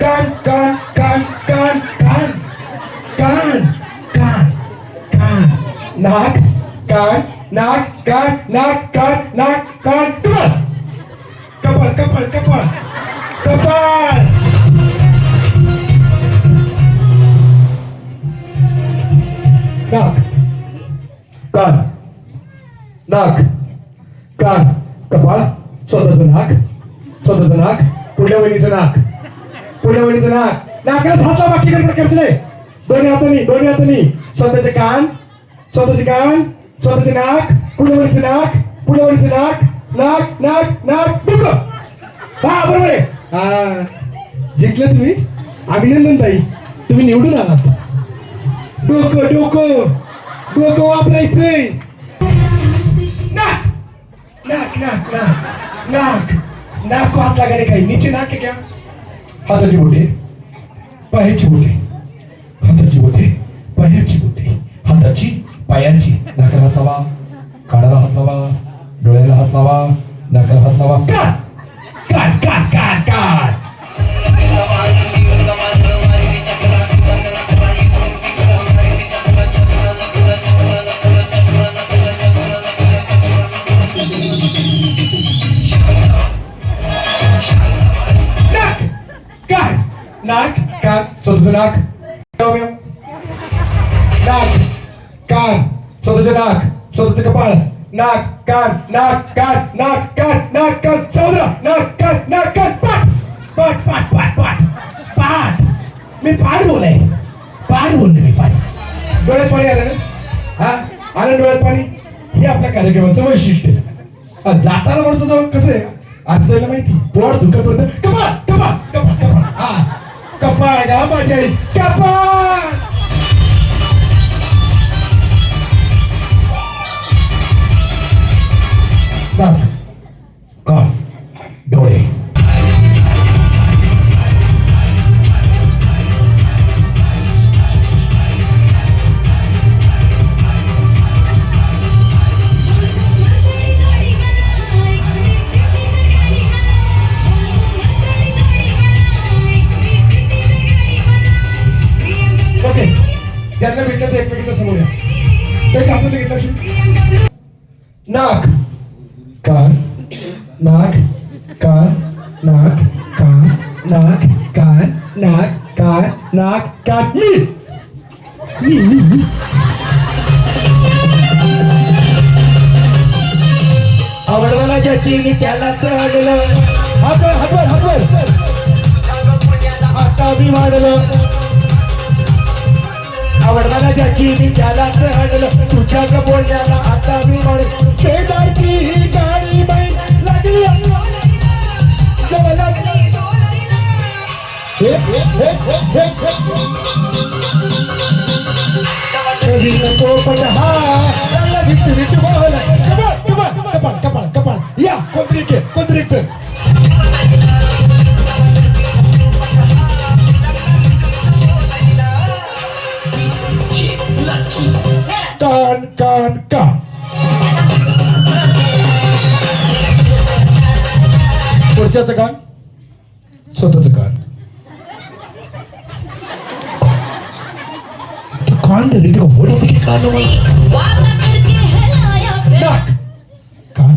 कान कान कान कान कान कान कान कान नाक कान नाक कान नाक कान नाक कान कपाळ कपाळ कपाळ कपाळ कपाळ नाक कान नाक कान कपाळ स्वतःचं नाक स्वतःचं नाक पुढल्या वहिनीचं नाक पुढे वहिनीचं नाक नाकाला हातला बाकी गडबड नाही दोन्ही हातांनी दोन्ही हातांनी. स्वतःचे कान स्वतःचे कान स्वतःचे नाक पुढे वहिनीचं नाक पुढे वहिनीचं नाक नाक नाक नाक. डोकं हा बरोबर आहे. हा. जिंकलं तुम्ही. अभिनंदन ताई. तुम्ही निवडून आलात. डोकं डोकं. डोकं वापरायचंय. नाक. नाक नाक नाक. नाक. नाक को हात लगाने काही. नीचे नाक आहे क्या हाताची बोटे. पायाची बोटे. हाताची बोटे. पायाची बोटे. हाताची पायाची. नाकाला हात लावा. कानाला हात लावा. डोळ्याला हात लावा. नाकाला हात लावा. नाक कान स्वतःचं नाक म्याव, म्याव. नाक कान स्वतःचं नाक स्वतःचं कपाळ नाक कान नाक कान नाक कान नाक कान चौदा नाक कान नाक कान पाठ पाठ पाठ पाठ पाठ पाठ मी पाठ बोलाय पाठ बोलते मी पाठ डोळ्यात पाणी आलं ना हा आलं डोळ्यात पाणी हे आपल्या कार्यक्रमाचं वैशिष्ट्य. जाताना माणसं जाऊन कसं आहे? आता त्याला माहिती. पोट दुखतपर्यंत कपाळ कपाळ! कपाळ गाबाचे कपाळ! ज्यांना भेटलं ते एकमेकीच्या समोर या. त्याच्या हातात घेतला नाक. कान. नाक. कान. नाक. कान. नाक. कान. नाक. कान. नाक. कान. मी. मी. आवडवाला ज्याची मी त्याला चढलं. हातवर हातवर हातवर आता मी वाढलं. ज्याची मी त्यालाच हडलो तुझ्या बोलण्याला आता मी म्हण शेजारची ही गाडी बैल लागली पोपट हा त्याला विचरित बोला. कान कान कान पुढच्याचं कान स्वतःच कान कान धरी तो बोल होते की कान नाक. कान.